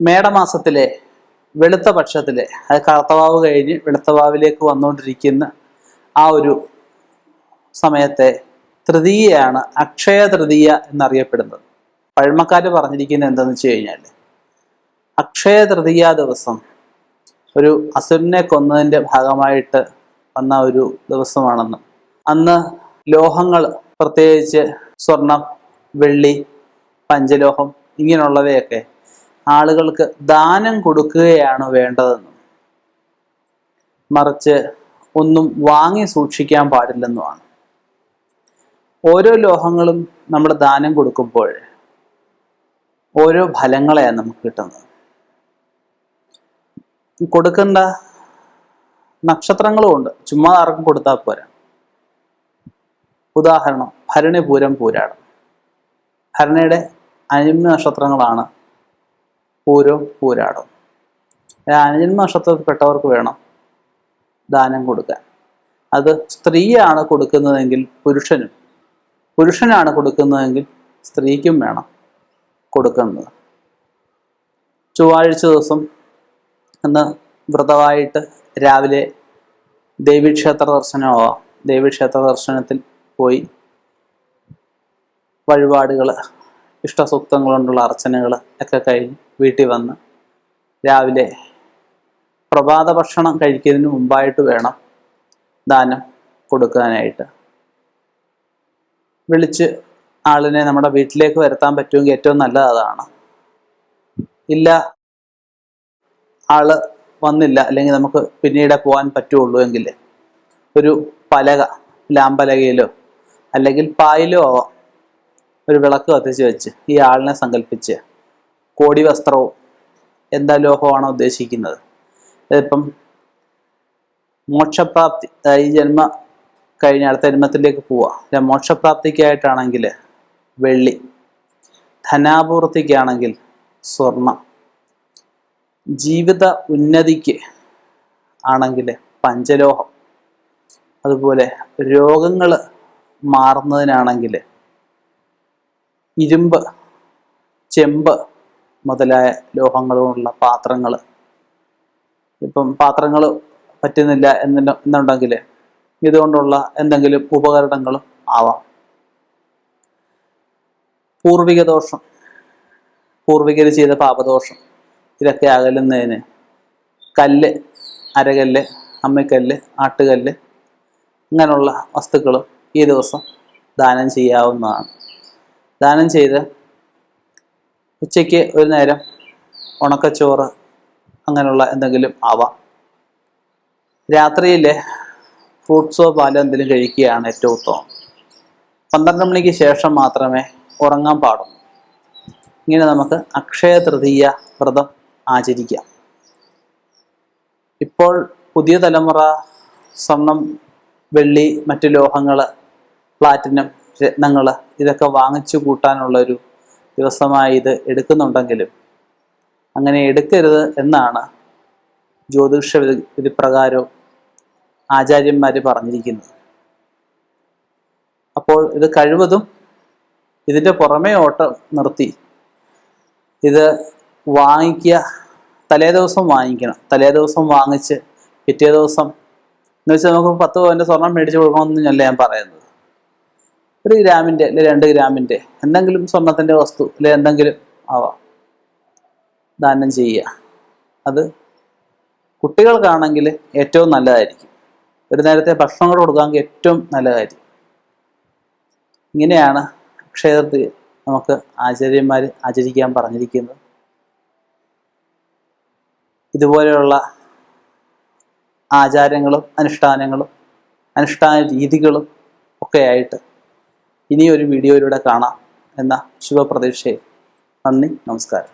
മേടമാസത്തിലെ വെളുത്ത പക്ഷത്തിലെ അത് കറുത്തവാവ് കഴിഞ്ഞ് വെളുത്തവാവിലേക്ക് വന്നുകൊണ്ടിരിക്കുന്ന ആ ഒരു സമയത്തെ തൃതീയയാണ് അക്ഷയ തൃതീയ എന്നറിയപ്പെടുന്നത്. പഴമക്കാർ പറഞ്ഞിരിക്കുന്നത് എന്താണെന്ന് വെച്ച് കഴിഞ്ഞാൽ അക്ഷയ തൃതീയ ദിവസം ഒരു അസുരനെ കൊന്നതിന്റെ ഭാഗമായിട്ട് വന്ന ഒരു ദിവസമാണെന്ന് അന്ന് ലോഹങ്ങൾ പ്രത്യേകിച്ച് സ്വർണം വെള്ളി പഞ്ചലോഹം ഇങ്ങനെയുള്ളവയൊക്കെ ആളുകൾക്ക് ദാനം കൊടുക്കുകയാണ് വേണ്ടതെന്നും. മറിച്ച് ഒന്നും വാങ്ങി സൂക്ഷിക്കാൻ പാടില്ലെന്നുമാണ്. ഓരോ ലോഹങ്ങളും നമ്മൾ ദാനം കൊടുക്കുമ്പോൾ ഓരോ ഫലങ്ങളെയാണ് നമുക്ക് കിട്ടുന്നത്. കൊടുക്കേണ്ട നക്ഷത്രങ്ങളും ഉണ്ട്. ചുമ്മാ ആർക്കും കൊടുത്താൽ പോരാ. ഉദാഹരണം ഭരണി പൂരം പൂരാടം. ഭരണിയുടെ അനിമ നക്ഷത്രങ്ങളാണ് പൂരവും പൂരാടവും. അനിജന്മ നക്ഷത്രത്തിൽപ്പെട്ടവർക്ക് വേണം ദാനം കൊടുക്കാൻ. അത് സ്ത്രീയാണ് കൊടുക്കുന്നതെങ്കിൽ പുരുഷനും പുരുഷനാണ് കൊടുക്കുന്നതെങ്കിൽ സ്ത്രീക്കും വേണം കൊടുക്കുന്നത്. ചൊവ്വാഴ്ച ദിവസം അന്ന് വ്രതമായിട്ട് രാവിലെ ദേവീക്ഷേത്ര ദർശനമാവാം. ദേവീക്ഷേത്ര ദർശനത്തിൽ പോയി വഴിപാടുകൾ ഇഷ്ടസൂക്തങ്ങൾ കൊണ്ടുള്ള അർച്ചനകൾ ഒക്കെ കഴിഞ്ഞ് വീട്ടിൽ വന്ന് രാവിലെ പ്രഭാത ഭക്ഷണം കഴിക്കുന്നതിന് മുമ്പായിട്ട് വേണം ദാനം കൊടുക്കാനായിട്ട്. വിളിച്ച് ആളിനെ നമ്മുടെ വീട്ടിലേക്ക് വരുത്താൻ പറ്റുമെങ്കിൽ ഏറ്റവും നല്ലത് അതാണ്. ഇല്ല ആൾ വന്നില്ല അല്ലെങ്കിൽ നമുക്ക് പിന്നീട് പോകാൻ പറ്റുള്ളൂ എങ്കിൽ ഒരു പലക ലാമ്പലകയിലോ അല്ലെങ്കിൽ പായിലോ ഒരു വിളക്ക് കത്തിച്ച് വെച്ച് ഈ ആളിനെ സങ്കല്പിച്ച് കോടി വസ്ത്രവും എന്താ ലോഹമാണോ ഉദ്ദേശിക്കുന്നത്? ഇതിപ്പം മോക്ഷപ്രാപ്തി ഈ ജന്മ കഴിഞ്ഞ അടുത്ത ജന്മത്തിലേക്ക് പോവുക മോക്ഷപ്രാപ്തിക്കായിട്ടാണെങ്കിൽ വെള്ളി ധനാപൂർത്തിക്കാണെങ്കിൽ സ്വർണം. ജീവിത ഉന്നതിക്ക് ആണെങ്കിൽ പഞ്ചലോഹം. അതുപോലെ രോഗങ്ങൾ മാറുന്നതിനാണെങ്കിൽ ഇരുമ്പ് ചെമ്പ് മുതലായ ലോഹങ്ങളുള്ള പാത്രങ്ങൾ ഇപ്പം പാത്രങ്ങൾ പറ്റുന്നില്ല എന്ന എന്നുണ്ടെങ്കിൽ ഇതുകൊണ്ടുള്ള എന്തെങ്കിലും ഉപകരണങ്ങളും ആവാം. പൂർവിക ദോഷം പൂർവികർ ചെയ്ത പാപദോഷം ഇതൊക്കെ അകലുന്നതിന് കല്ല് അരകല്ല് അമ്മിക്കല്ല് ആട്ടുകല്ല് ഇങ്ങനെയുള്ള വസ്തുക്കളും ഈ ദിവസം ദാനം ചെയ്യാവുന്നതാണ്. ദാനം ചെയ്ത് ഉച്ചയ്ക്ക് ഒരു നേരം ഉണക്കച്ചോറ് അങ്ങനെയുള്ള എന്തെങ്കിലും ആവാം. രാത്രിയിൽ ഫ്രൂട്ട്സോ പാലോ എന്തെങ്കിലും കഴിക്കുകയാണ് ഏറ്റവും ഉത്തമം. പന്ത്രണ്ട് മണിക്ക് ശേഷം മാത്രമേ ഉറങ്ങാൻ പാടുള്ളൂ. ഇങ്ങനെ നമുക്ക് അക്ഷയ തൃതീയ വ്രതം ആചരിക്കാം. ഇപ്പോൾ പുതിയ തലമുറ സ്വർണം വെള്ളി മറ്റു ലോഹങ്ങൾ പ്ലാറ്റിനം രത്നങ്ങൾ ഇതൊക്കെ വാങ്ങിച്ചു കൂട്ടാനുള്ളൊരു ദിവസമായി ഇത് എടുക്കുന്നുണ്ടെങ്കിലും അങ്ങനെ എടുക്കരുത് എന്നാണ് ജ്യോതിഷ വിധി പ്രകാരവും ആചാര്യന്മാർ പറഞ്ഞിരിക്കുന്നത്. അപ്പോൾ ഇത് കഴിവതും ഇതിന്റെ പുറമേ ഓട്ടം നിർത്തി. ഇത് വാങ്ങിക്കുക തലേ ദിവസം വാങ്ങിക്കണം. തലേ ദിവസം വാങ്ങിച്ച് പിറ്റേ ദിവസം എന്ന് വെച്ചാൽ നമുക്ക് പത്ത് പവന്റെ സ്വർണം മേടിച്ച് കൊടുക്കണമെന്നല്ല ഞാൻ പറയുന്നത്. ഒരു ഗ്രാമിന്റെ അല്ലെങ്കിൽ രണ്ട് ഗ്രാമിന്റെ എന്തെങ്കിലും സ്വർണത്തിന്റെ വസ്തു അല്ലെങ്കിൽ എന്തെങ്കിലും ആവാം ദാനം ചെയ്യുക. അത് കുട്ടികൾക്കാണെങ്കിൽ ഏറ്റവും നല്ലതായിരിക്കും. ഒരു നേരത്തെ ഭക്ഷണം കൂടെ കൊടുക്കാമെങ്കിൽ ഏറ്റവും നല്ല കാര്യം ഇങ്ങനെയാണ് ക്ഷേത്രത്തിൽ നമുക്ക് ആചാര്യന്മാർ ആചരിക്കാൻ പറഞ്ഞിരിക്കുന്നത്. ഇതുപോലെയുള്ള ആചാരങ്ങളും അനുഷ്ഠാനങ്ങളും അനുഷ്ഠാന രീതികളും ഒക്കെയായിട്ട് ഇനിയൊരു വീഡിയോയിലൂടെ കാണാം. എന്ന ശുഭപ്രതീക്ഷയിൽ. നന്ദി നമസ്കാരം.